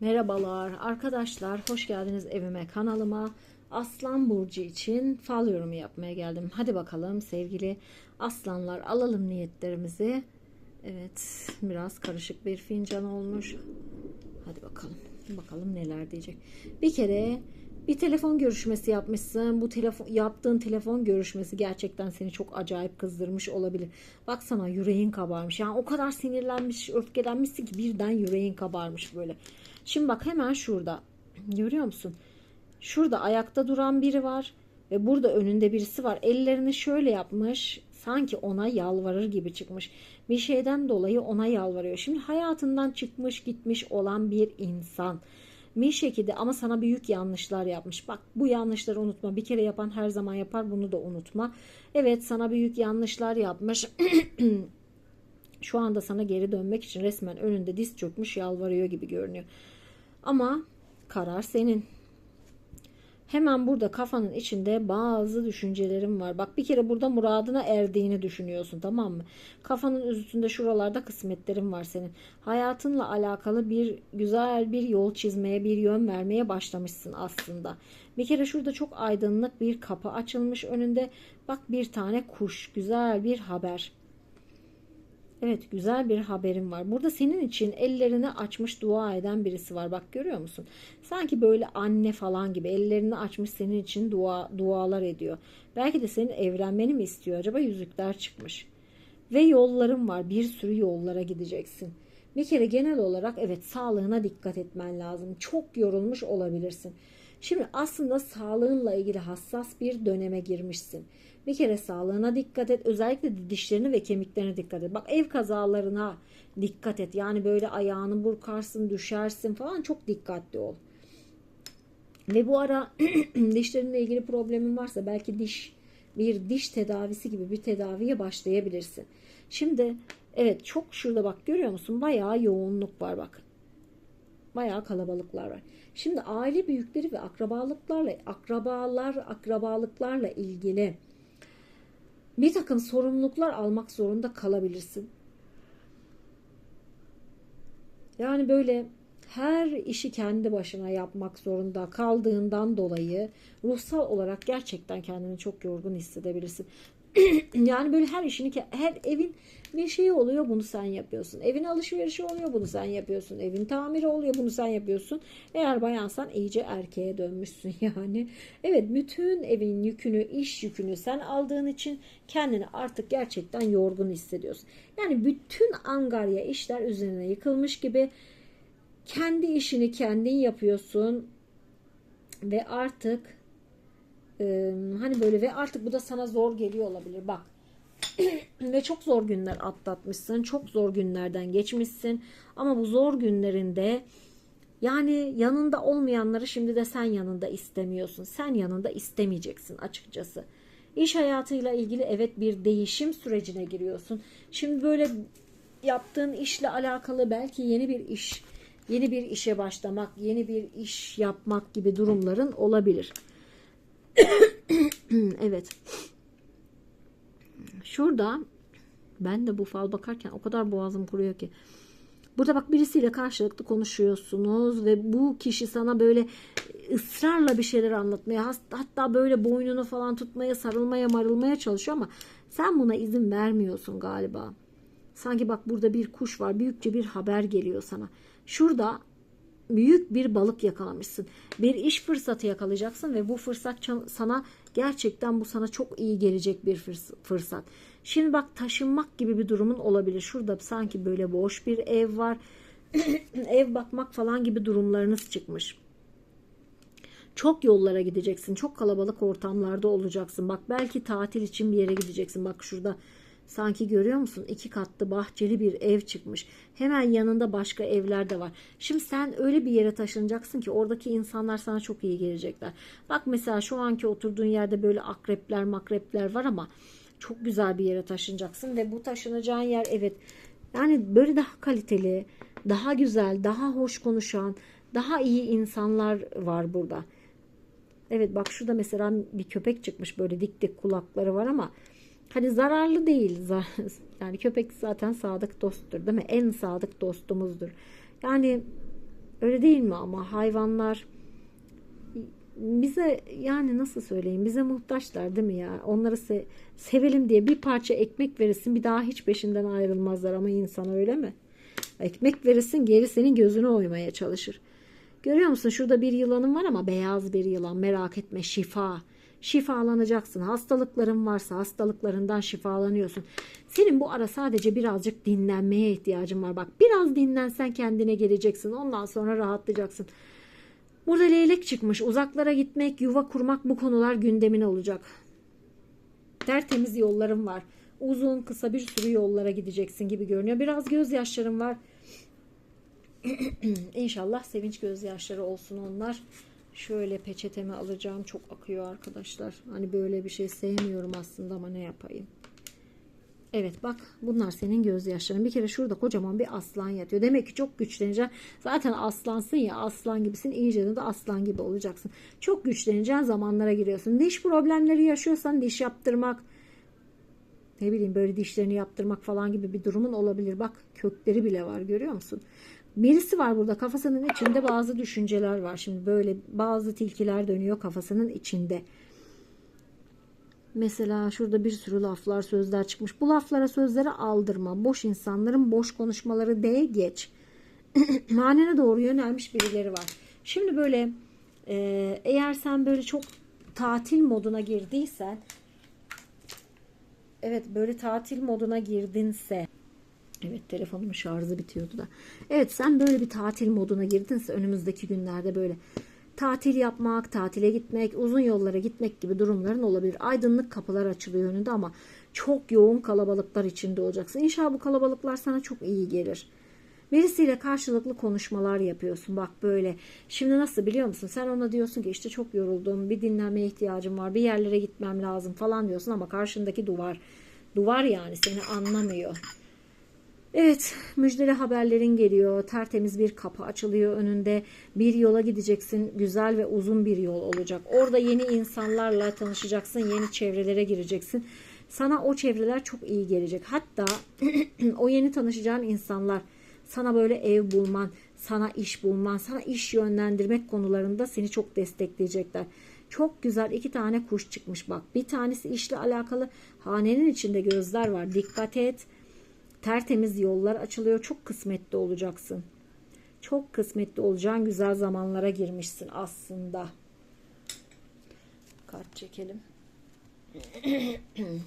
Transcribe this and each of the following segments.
Merhabalar arkadaşlar, hoş geldiniz evime, kanalıma. Aslan Burcu için fal yorumu yapmaya geldim. Hadi bakalım sevgili aslanlar alalım niyetlerimizi. Evet, biraz karışık bir fincan olmuş. Hadi bakalım, bakalım neler diyecek. Bir kere bir telefon görüşmesi yapmışsın. Bu telefon yaptığın telefon görüşmesi gerçekten seni çok acayip kızdırmış olabilir. Baksana yüreğin kabarmış. Yani o kadar sinirlenmiş, öfkelenmişsin ki birden yüreğin kabarmış böyle. Şimdi bak hemen şurada. Görüyor musun? Şurada ayakta duran biri var ve burada önünde birisi var. Ellerini şöyle yapmış. Sanki ona yalvarır gibi çıkmış. Bir şeyden dolayı ona yalvarıyor. Şimdi hayatından çıkmış gitmiş olan bir insan bir şekilde ama sana büyük yanlışlar yapmış. Bak bu yanlışları unutma. Bir kere yapan her zaman yapar. Bunu da unutma. Evet sana büyük yanlışlar yapmış. Şu anda sana geri dönmek için resmen önünde diz çökmüş yalvarıyor gibi görünüyor. Ama karar senin. Hemen burada kafanın içinde bazı düşüncelerim var. Bak bir kere burada muradına erdiğini düşünüyorsun tamam mı? Kafanın üstünde şuralarda kısmetlerin var senin. Hayatınla alakalı bir güzel bir yol çizmeye, bir yön vermeye başlamışsın aslında. Bir kere şurada çok aydınlık bir kapı açılmış önünde. Bak bir tane kuş, güzel bir haber. Evet güzel bir haberim var. Burada senin için ellerini açmış dua eden birisi var. Bak görüyor musun? Sanki böyle anne falan gibi ellerini açmış senin için dua dualar ediyor. Belki de senin evlenmeni mi istiyor acaba? Yüzükler çıkmış. Ve yolların var. Bir sürü yollara gideceksin. Bir kere genel olarak evet sağlığına dikkat etmen lazım. Çok yorulmuş olabilirsin. Şimdi aslında sağlığınla ilgili hassas bir döneme girmişsin. Bir kere sağlığına dikkat et. Özellikle dişlerini ve kemiklerine dikkat et. Bak ev kazalarına dikkat et. Yani böyle ayağını burkarsın, düşersin falan çok dikkatli ol. Ve bu ara dişlerinle ilgili problemin varsa belki diş bir diş tedavisi gibi bir tedaviye başlayabilirsin. Şimdi evet çok şurada bak görüyor musun? Bayağı yoğunluk var bak. Bayağı kalabalıklar var. Şimdi aile büyükleri ve akrabalıklarla akrabalar akrabalıklarla ilgili bir takım sorumluluklar almak zorunda kalabilirsin. Yani böyle her işi kendi başına yapmak zorunda kaldığından dolayı ruhsal olarak gerçekten kendini çok yorgun hissedebilirsin. yani böyle her işini her evin bir şeyi oluyor bunu sen yapıyorsun. Evin alışverişi oluyor bunu sen yapıyorsun. Evin tamiri oluyor bunu sen yapıyorsun. Eğer bayansan iyice erkeğe dönmüşsün yani. Evet bütün evin yükünü, iş yükünü sen aldığın için kendini artık gerçekten yorgun hissediyorsun. Yani bütün angarya işler üzerine yıkılmış gibi kendi işini kendin yapıyorsun ve artık e, hani böyle ve artık bu da sana zor geliyor olabilir. Bak ve çok zor günler atlatmışsın. Çok zor günlerden geçmişsin. Ama bu zor günlerinde yani yanında olmayanları şimdi de sen yanında istemiyorsun. Sen yanında istemeyeceksin açıkçası. İş hayatıyla ilgili evet bir değişim sürecine giriyorsun. Şimdi böyle yaptığın işle alakalı belki yeni bir iş, yeni bir işe başlamak, yeni bir iş yapmak gibi durumların olabilir. evet. Şurada ben de bu fal bakarken o kadar boğazım kuruyor ki. Burada bak birisiyle karşılıklı konuşuyorsunuz ve bu kişi sana böyle ısrarla bir şeyler anlatmaya hatta böyle boynunu falan tutmaya sarılmaya marılmaya çalışıyor ama sen buna izin vermiyorsun galiba. Sanki bak burada bir kuş var büyükçe bir haber geliyor sana. Şurada büyük bir balık yakalamışsın. Bir iş fırsatı yakalayacaksın ve bu fırsat sana gerçekten bu sana çok iyi gelecek bir fırsat. Şimdi bak taşınmak gibi bir durumun olabilir. Şurada sanki böyle boş bir ev var. ev bakmak falan gibi durumlarınız çıkmış. Çok yollara gideceksin. Çok kalabalık ortamlarda olacaksın. Bak belki tatil için bir yere gideceksin. Bak şurada Sanki görüyor musun? İki katlı bahçeli bir ev çıkmış. Hemen yanında başka evler de var. Şimdi sen öyle bir yere taşınacaksın ki oradaki insanlar sana çok iyi gelecekler. Bak mesela şu anki oturduğun yerde böyle akrepler makrepler var ama çok güzel bir yere taşınacaksın ve bu taşınacağın yer evet yani böyle daha kaliteli, daha güzel, daha hoş konuşan, daha iyi insanlar var burada. Evet bak şurada mesela bir köpek çıkmış böyle dik dik kulakları var ama Hani zararlı değil. Yani köpek zaten sadık dosttur değil mi? En sadık dostumuzdur. Yani Öyle değil mi ama hayvanlar bize yani nasıl söyleyeyim bize muhtaçlar değil mi ya? Onları se- sevelim diye bir parça ekmek verirsin bir daha hiç peşinden ayrılmazlar ama insan öyle mi? Ekmek verirsin geri senin gözünü oymaya çalışır. Görüyor musun şurada bir yılanın var ama beyaz bir yılan merak etme şifa. Şifalanacaksın. Hastalıkların varsa hastalıklarından şifalanıyorsun. Senin bu ara sadece birazcık dinlenmeye ihtiyacın var. Bak biraz dinlensen kendine geleceksin. Ondan sonra rahatlayacaksın. Burada leylek çıkmış. Uzaklara gitmek, yuva kurmak bu konular gündemine olacak. Tertemiz yollarım var. Uzun kısa bir sürü yollara gideceksin gibi görünüyor. Biraz gözyaşlarım var. İnşallah sevinç gözyaşları olsun onlar. Şöyle peçetemi alacağım. Çok akıyor arkadaşlar. Hani böyle bir şey sevmiyorum aslında ama ne yapayım. Evet bak bunlar senin gözyaşların. Bir kere şurada kocaman bir aslan yatıyor. Demek ki çok güçleneceksin. Zaten aslansın ya aslan gibisin. İyice de aslan gibi olacaksın. Çok güçleneceğin zamanlara giriyorsun. Diş problemleri yaşıyorsan diş yaptırmak, ne bileyim böyle dişlerini yaptırmak falan gibi bir durumun olabilir. Bak kökleri bile var görüyor musun? Birisi var burada kafasının içinde bazı düşünceler var. Şimdi böyle bazı tilkiler dönüyor kafasının içinde. Mesela şurada bir sürü laflar sözler çıkmış. Bu laflara sözleri aldırma. Boş insanların boş konuşmaları de geç. Manene doğru yönelmiş birileri var. Şimdi böyle e, eğer sen böyle çok tatil moduna girdiysen evet böyle tatil moduna girdinse Evet telefonumun şarjı bitiyordu da. Evet sen böyle bir tatil moduna girdinse önümüzdeki günlerde böyle tatil yapmak, tatile gitmek, uzun yollara gitmek gibi durumların olabilir. Aydınlık kapılar açılıyor önünde ama çok yoğun kalabalıklar içinde olacaksın. İnşallah bu kalabalıklar sana çok iyi gelir. Birisiyle karşılıklı konuşmalar yapıyorsun. Bak böyle. Şimdi nasıl biliyor musun? Sen ona diyorsun ki işte çok yoruldum. Bir dinlenmeye ihtiyacım var. Bir yerlere gitmem lazım falan diyorsun ama karşındaki duvar. Duvar yani seni anlamıyor. Evet, müjdeli haberlerin geliyor. Tertemiz bir kapı açılıyor önünde. Bir yola gideceksin. Güzel ve uzun bir yol olacak. Orada yeni insanlarla tanışacaksın. Yeni çevrelere gireceksin. Sana o çevreler çok iyi gelecek. Hatta o yeni tanışacağın insanlar sana böyle ev bulman, sana iş bulman, sana iş yönlendirmek konularında seni çok destekleyecekler. Çok güzel iki tane kuş çıkmış bak. Bir tanesi işle alakalı. Hanenin içinde gözler var. Dikkat et tertemiz yollar açılıyor. Çok kısmetli olacaksın. Çok kısmetli olacağın güzel zamanlara girmişsin aslında. Kart çekelim.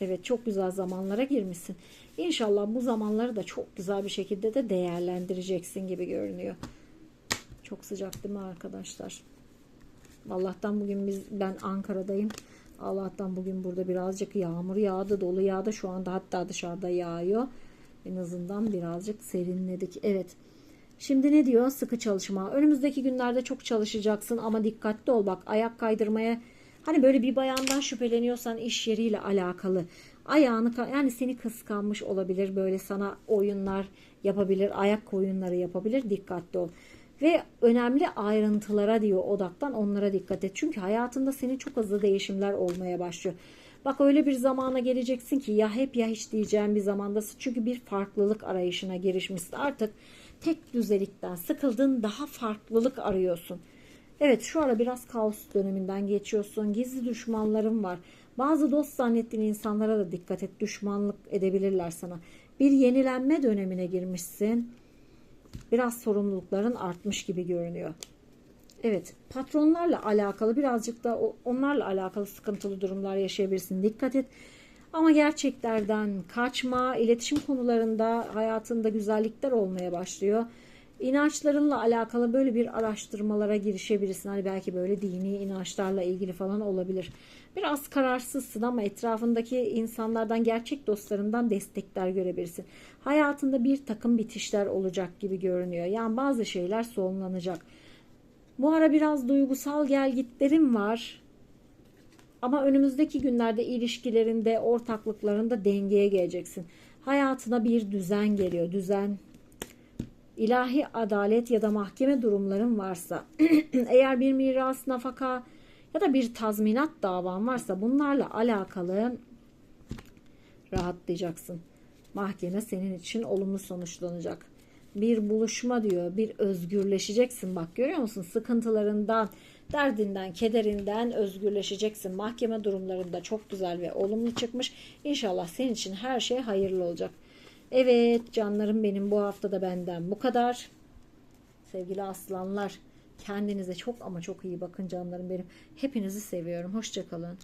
evet çok güzel zamanlara girmişsin. İnşallah bu zamanları da çok güzel bir şekilde de değerlendireceksin gibi görünüyor. Çok sıcak değil mi arkadaşlar? Allah'tan bugün biz ben Ankara'dayım. Allah'tan bugün burada birazcık yağmur yağdı, dolu yağdı. Şu anda hatta dışarıda yağıyor. En azından birazcık serinledik. Evet. Şimdi ne diyor? Sıkı çalışma. Önümüzdeki günlerde çok çalışacaksın ama dikkatli ol. Bak ayak kaydırmaya hani böyle bir bayandan şüpheleniyorsan iş yeriyle alakalı. Ayağını yani seni kıskanmış olabilir. Böyle sana oyunlar yapabilir. Ayak oyunları yapabilir. Dikkatli ol ve önemli ayrıntılara diyor odaktan onlara dikkat et. Çünkü hayatında senin çok hızlı değişimler olmaya başlıyor. Bak öyle bir zamana geleceksin ki ya hep ya hiç diyeceğim bir zamandasın. Çünkü bir farklılık arayışına girişmişsin. Artık tek düzelikten sıkıldın daha farklılık arıyorsun. Evet şu ara biraz kaos döneminden geçiyorsun. Gizli düşmanların var. Bazı dost zannettiğin insanlara da dikkat et. Düşmanlık edebilirler sana. Bir yenilenme dönemine girmişsin biraz sorumlulukların artmış gibi görünüyor. Evet, patronlarla alakalı birazcık da onlarla alakalı sıkıntılı durumlar yaşayabilirsin. Dikkat et. Ama gerçeklerden kaçma, iletişim konularında hayatında güzellikler olmaya başlıyor. İnançlarınla alakalı böyle bir araştırmalara girişebilirsin. Hani belki böyle dini inançlarla ilgili falan olabilir. Biraz kararsızsın ama etrafındaki insanlardan, gerçek dostlarından destekler görebilirsin. Hayatında bir takım bitişler olacak gibi görünüyor. Yani bazı şeyler sonlanacak. Bu ara biraz duygusal gelgitlerim var. Ama önümüzdeki günlerde ilişkilerinde, ortaklıklarında dengeye geleceksin. Hayatına bir düzen geliyor. Düzen, ilahi adalet ya da mahkeme durumların varsa, eğer bir miras, nafaka ya da bir tazminat davan varsa bunlarla alakalı rahatlayacaksın. Mahkeme senin için olumlu sonuçlanacak. bir buluşma diyor. Bir özgürleşeceksin. Bak görüyor musun? Sıkıntılarından, derdinden, kederinden özgürleşeceksin. Mahkeme durumlarında çok güzel ve olumlu çıkmış. İnşallah senin için her şey hayırlı olacak. Evet canlarım benim bu hafta da benden bu kadar. Sevgili aslanlar kendinize çok ama çok iyi bakın canlarım benim. Hepinizi seviyorum. Hoşçakalın.